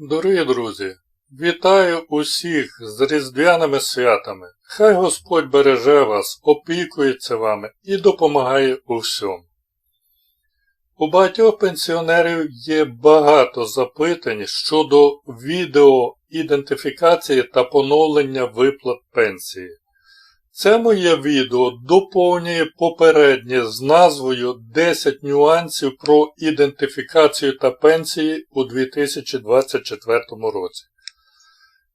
Дорогі друзі, вітаю усіх з різдвяними святами. Хай Господь береже вас, опікується вами і допомагає у всьому. У багатьох пенсіонерів є багато запитань щодо відеоідентифікації та поновлення виплат пенсії. Це моє відео доповнює попереднє з назвою 10 нюансів про ідентифікацію та пенсії у 2024 році.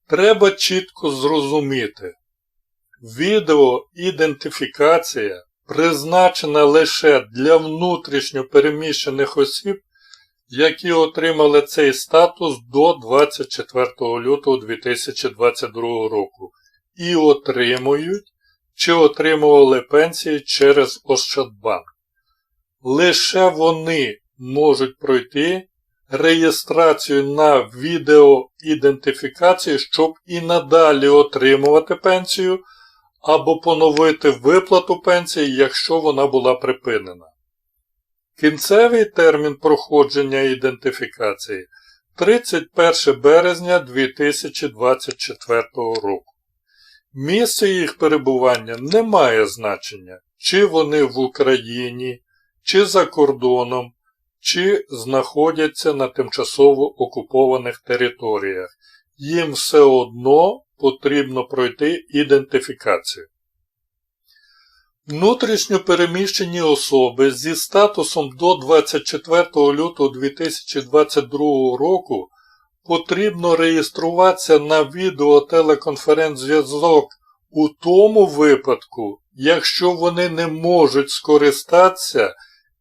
Треба чітко зрозуміти, відеоідентифікація призначена лише для внутрішньо переміщених осіб, які отримали цей статус до 24 лютого 2022 року і отримують чи отримували пенсії через Ощадбанк. Лише вони можуть пройти реєстрацію на відеоідентифікацію, щоб і надалі отримувати пенсію або поновити виплату пенсії, якщо вона була припинена. Кінцевий термін проходження ідентифікації 31 березня 2024 року. Місце їх перебування не має значення, чи вони в Україні, чи за кордоном, чи знаходяться на тимчасово окупованих територіях. Їм все одно потрібно пройти ідентифікацію. Внутрішньо переміщені особи зі статусом до 24 лютого 2022 року потрібно реєструватися на відеотелеконференц-зв'язок у тому випадку, якщо вони не можуть скористатися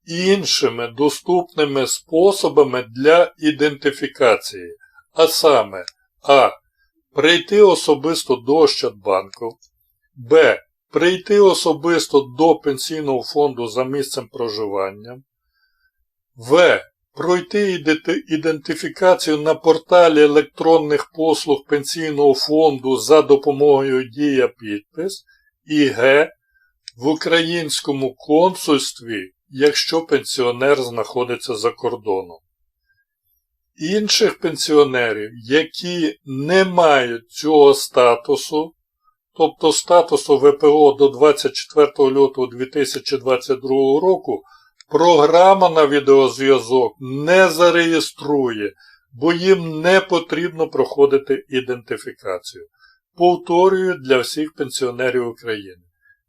іншими доступними способами для ідентифікації, а саме А. Прийти особисто до Ощадбанку, Б. Прийти особисто до Пенсійного фонду за місцем проживання, В пройти ідентифікацію на порталі електронних послуг Пенсійного фонду за допомогою Дія підпис і Г. В українському консульстві, якщо пенсіонер знаходиться за кордоном. Інших пенсіонерів, які не мають цього статусу, тобто статусу ВПО до 24 лютого 2022 року, Програма на відеозв'язок не зареєструє, бо їм не потрібно проходити ідентифікацію. Повторюю для всіх пенсіонерів України.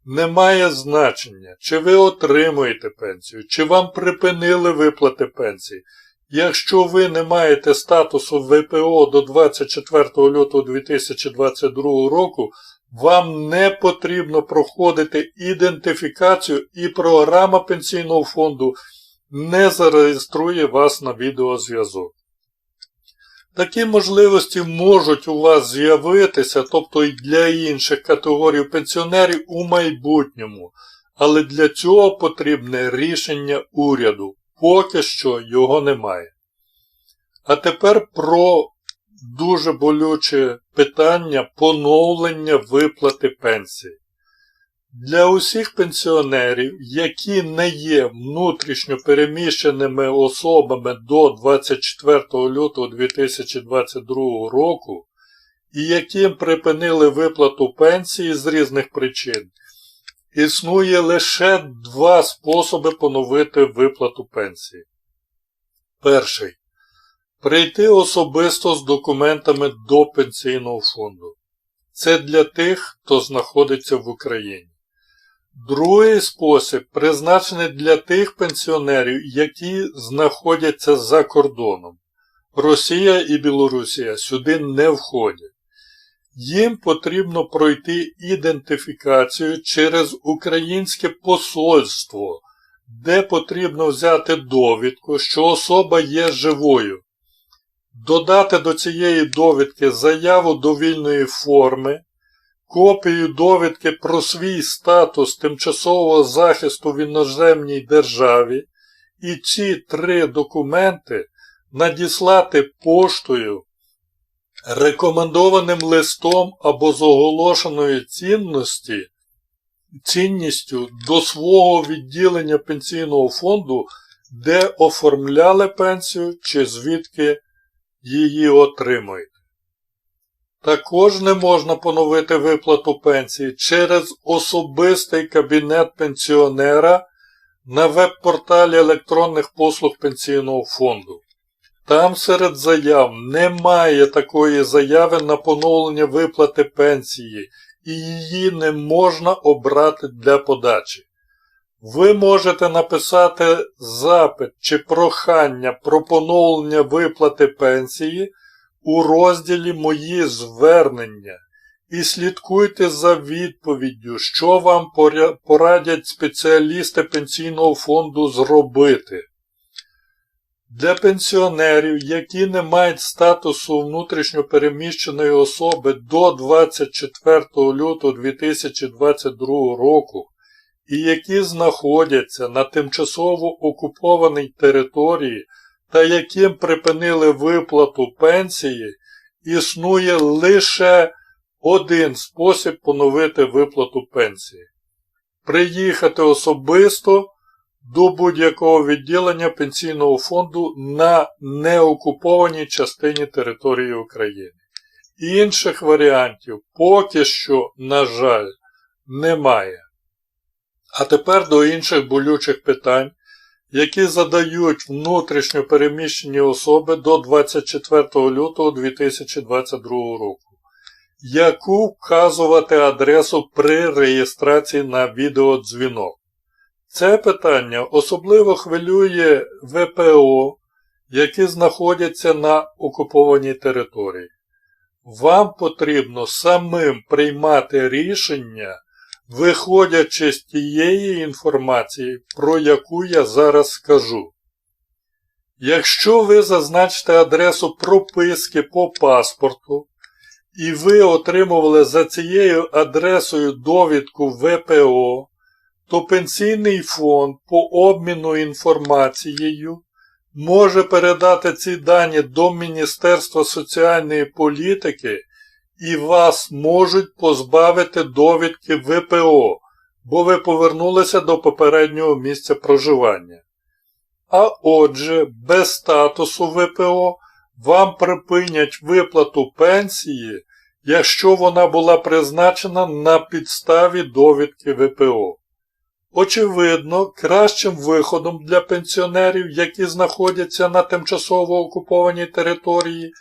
Немає значення, чи ви отримуєте пенсію, чи вам припинили виплати пенсії. Якщо ви не маєте статусу ВПО до 24 лютого 2022 року, вам не потрібно проходити ідентифікацію і програма пенсійного фонду не зареєструє вас на відеозв'язок. Такі можливості можуть у вас з'явитися, тобто і для інших категорій пенсіонерів у майбутньому, але для цього потрібне рішення уряду. Поки що його немає. А тепер про дуже болюче питання поновлення виплати пенсії. Для усіх пенсіонерів, які не є внутрішньо переміщеними особами до 24 лютого 2022 року, і яким припинили виплату пенсії з різних причин, існує лише два способи поновити виплату пенсії. Перший Прийти особисто з документами до пенсійного фонду. Це для тих, хто знаходиться в Україні. Другий спосіб призначений для тих пенсіонерів, які знаходяться за кордоном. Росія і Білорусія сюди не входять. Їм потрібно пройти ідентифікацію через українське посольство, де потрібно взяти довідку, що особа є живою додати до цієї довідки заяву довільної форми, копію довідки про свій статус тимчасового захисту в іноземній державі і ці три документи надіслати поштою, рекомендованим листом або з оголошеною цінності, цінністю до свого відділення пенсійного фонду, де оформляли пенсію чи звідки її отримуєте. Також не можна поновити виплату пенсії через особистий кабінет пенсіонера на веб-порталі електронних послуг Пенсійного фонду. Там серед заяв немає такої заяви на поновлення виплати пенсії і її не можна обрати для подачі. Ви можете написати запит чи прохання про поновлення виплати пенсії у розділі Мої звернення і слідкуйте за відповіддю, що вам порадять спеціалісти пенсійного фонду зробити. Для пенсіонерів, які не мають статусу внутрішньопереміщеної особи до 24 лютого 2022 року і які знаходяться на тимчасово окупованій території та яким припинили виплату пенсії, існує лише один спосіб поновити виплату пенсії. Приїхати особисто до будь-якого відділення пенсійного фонду на неокупованій частині території України. Інших варіантів поки що, на жаль, немає. А тепер до інших болючих питань, які задають внутрішньо переміщені особи до 24 лютого 2022 року. Яку вказувати адресу при реєстрації на відеодзвінок? Це питання особливо хвилює ВПО, які знаходяться на окупованій території. Вам потрібно самим приймати рішення, виходячи з тієї інформації, про яку я зараз скажу. Якщо ви зазначите адресу прописки по паспорту, і ви отримували за цією адресою довідку ВПО, то Пенсійний фонд по обміну інформацією може передати ці дані до Міністерства соціальної політики і вас можуть позбавити довідки ВПО, бо ви повернулися до попереднього місця проживання. А отже, без статусу ВПО вам припинять виплату пенсії, якщо вона була призначена на підставі довідки ВПО. Очевидно, кращим виходом для пенсіонерів, які знаходяться на тимчасово окупованій території,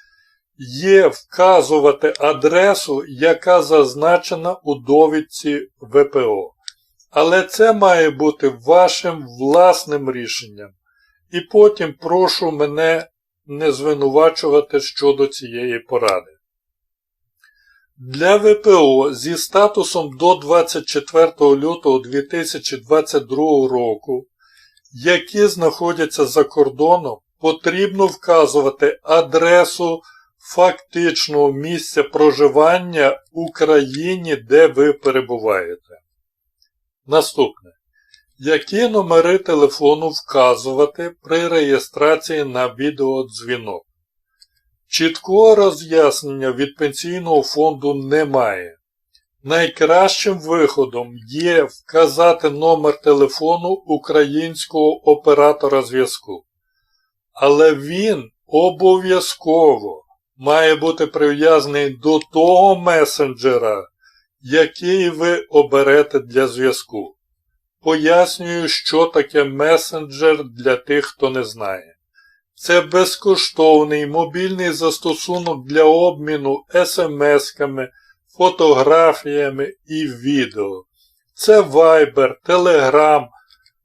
є вказувати адресу, яка зазначена у довідці ВПО. Але це має бути вашим власним рішенням. І потім прошу мене не звинувачувати щодо цієї поради. Для ВПО зі статусом до 24 лютого 2022 року, які знаходяться за кордоном, потрібно вказувати адресу фактичного місця проживання у країні, де ви перебуваєте. Наступне. Які номери телефону вказувати при реєстрації на відеодзвінок? Чіткого роз'яснення від пенсійного фонду немає. Найкращим виходом є вказати номер телефону українського оператора зв'язку. Але він обов'язково має бути прив'язаний до того месенджера, який ви оберете для зв'язку. Пояснюю, що таке месенджер для тих, хто не знає. Це безкоштовний мобільний застосунок для обміну смс-ками, фотографіями і відео. Це Viber, Telegram,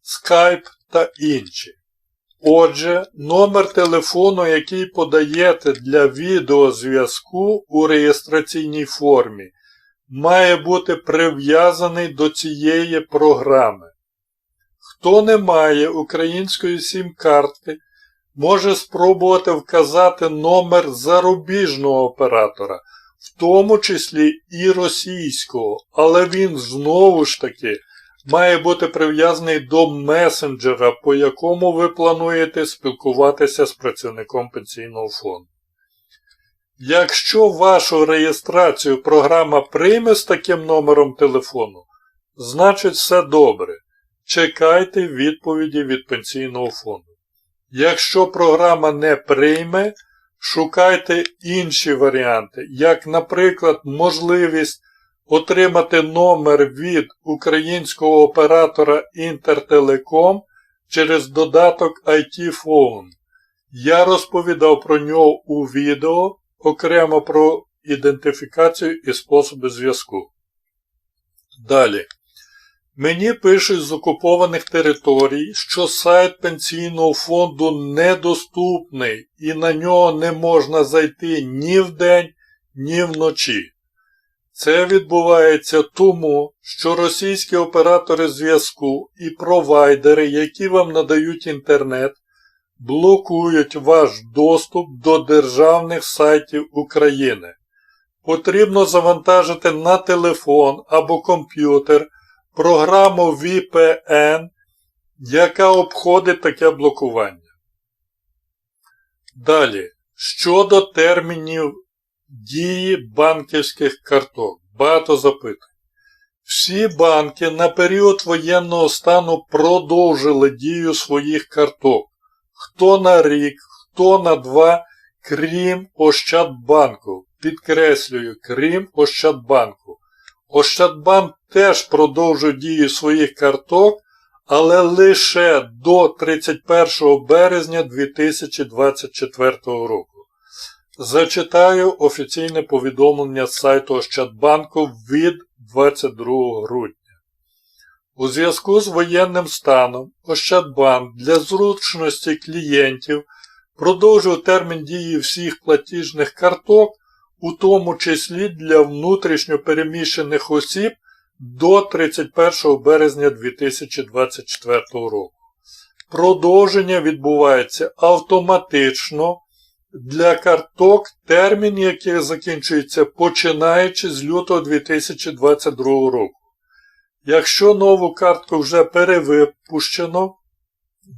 Skype та інші. Отже, номер телефону, який подаєте для відеозв'язку у реєстраційній формі, має бути прив'язаний до цієї програми. Хто не має української сім-картки, може спробувати вказати номер зарубіжного оператора, в тому числі і російського, але він знову ж таки має бути прив'язаний до месенджера, по якому ви плануєте спілкуватися з працівником пенсійного фонду. Якщо вашу реєстрацію програма прийме з таким номером телефону, значить все добре. Чекайте відповіді від пенсійного фонду. Якщо програма не прийме, шукайте інші варіанти, як, наприклад, можливість отримати номер від українського оператора Інтертелеком через додаток IT Phone. Я розповідав про нього у відео, окремо про ідентифікацію і способи зв'язку. Далі. Мені пишуть з окупованих територій, що сайт пенсійного фонду недоступний і на нього не можна зайти ні вдень, ні вночі. Це відбувається тому, що російські оператори зв'язку і провайдери, які вам надають інтернет, блокують ваш доступ до державних сайтів України. Потрібно завантажити на телефон або комп'ютер програму VPN, яка обходить таке блокування. Далі, щодо термінів дії банківських карток. Багато запитань. Всі банки на період воєнного стану продовжили дію своїх карток. Хто на рік, хто на два, крім Ощадбанку. Підкреслюю, крім Ощадбанку. Ощадбанк теж продовжує дію своїх карток, але лише до 31 березня 2024 року. Зачитаю офіційне повідомлення з сайту Ощадбанку від 22 грудня. У зв'язку з воєнним станом Ощадбанк для зручності клієнтів продовжив термін дії всіх платіжних карток, у тому числі для внутрішньопереміщених осіб до 31 березня 2024 року. Продовження відбувається автоматично для карток, термін яких закінчується починаючи з лютого 2022 року. Якщо нову картку вже перевипущено,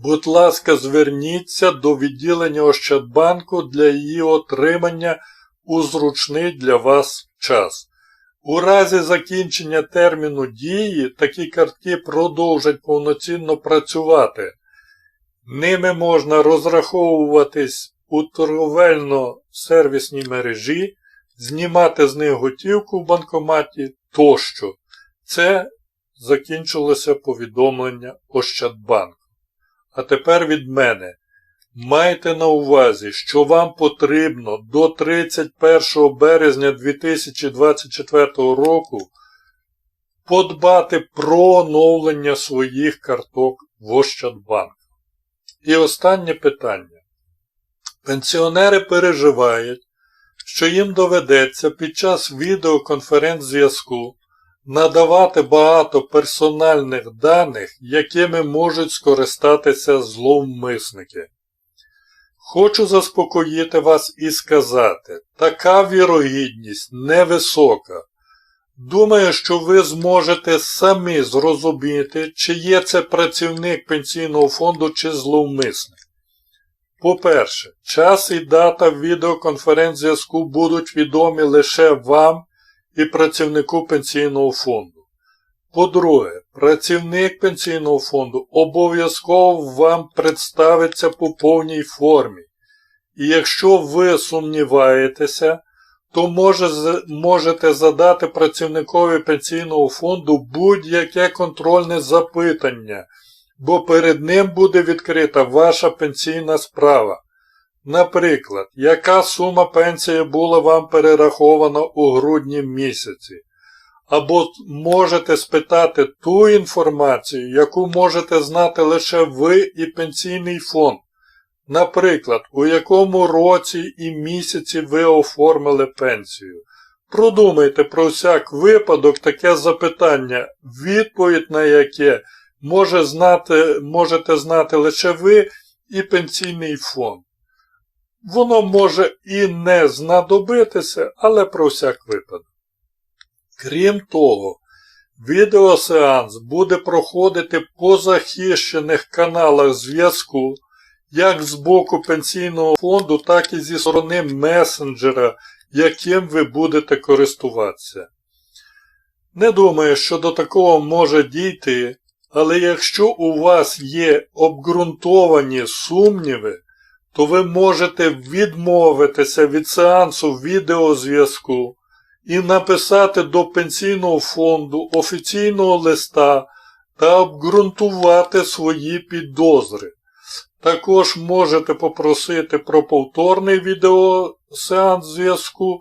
будь ласка, зверніться до відділення Ощадбанку для її отримання у зручний для вас час. У разі закінчення терміну дії такі картки продовжать повноцінно працювати. Ними можна розраховуватись у торговельно-сервісній мережі, знімати з них готівку в банкоматі тощо. Це закінчилося повідомлення Ощадбанку. А тепер від мене. Майте на увазі, що вам потрібно до 31 березня 2024 року подбати про оновлення своїх карток в Ощадбанк. І останнє питання. Пенсіонери переживають, що їм доведеться під час відеоконференц-зв'язку надавати багато персональних даних, якими можуть скористатися зловмисники. Хочу заспокоїти вас і сказати, така вірогідність невисока. Думаю, що ви зможете самі зрозуміти, чи є це працівник пенсійного фонду чи зловмисник. По-перше, час і дата відеоконференц-зв'язку будуть відомі лише вам і працівнику пенсійного фонду. По-друге, працівник пенсійного фонду обов'язково вам представиться по повній формі. І якщо ви сумніваєтеся, то може, можете задати працівникові пенсійного фонду будь-яке контрольне запитання, бо перед ним буде відкрита ваша пенсійна справа. Наприклад, яка сума пенсії була вам перерахована у грудні місяці? Або можете спитати ту інформацію, яку можете знати лише ви і пенсійний фонд. Наприклад, у якому році і місяці ви оформили пенсію. Продумайте про всяк випадок таке запитання, відповідь на яке може знати, можете знати лише ви і пенсійний фонд. Воно може і не знадобитися, але про всяк випадок. Крім того, відеосеанс буде проходити по захищених каналах зв'язку, як з боку пенсійного фонду, так і зі сторони месенджера, яким ви будете користуватися. Не думаю, що до такого може дійти, але якщо у вас є обґрунтовані сумніви, то ви можете відмовитися від сеансу відеозв'язку і написати до пенсійного фонду офіційного листа та обґрунтувати свої підозри. Також можете попросити про повторний відеосеанс зв'язку,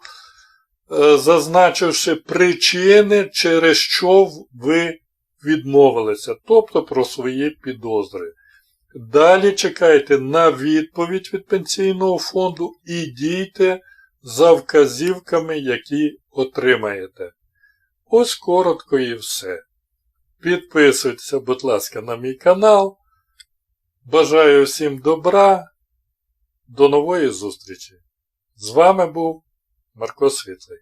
е, зазначивши причини, через що ви відмовилися, тобто про свої підозри. Далі чекайте на відповідь від пенсійного фонду і дійте за вказівками, які отримаєте. Ось коротко і все. Підписуйтеся, будь ласка, на мій канал. Бажаю всім добра. До нової зустрічі. З вами був Марко Світлий.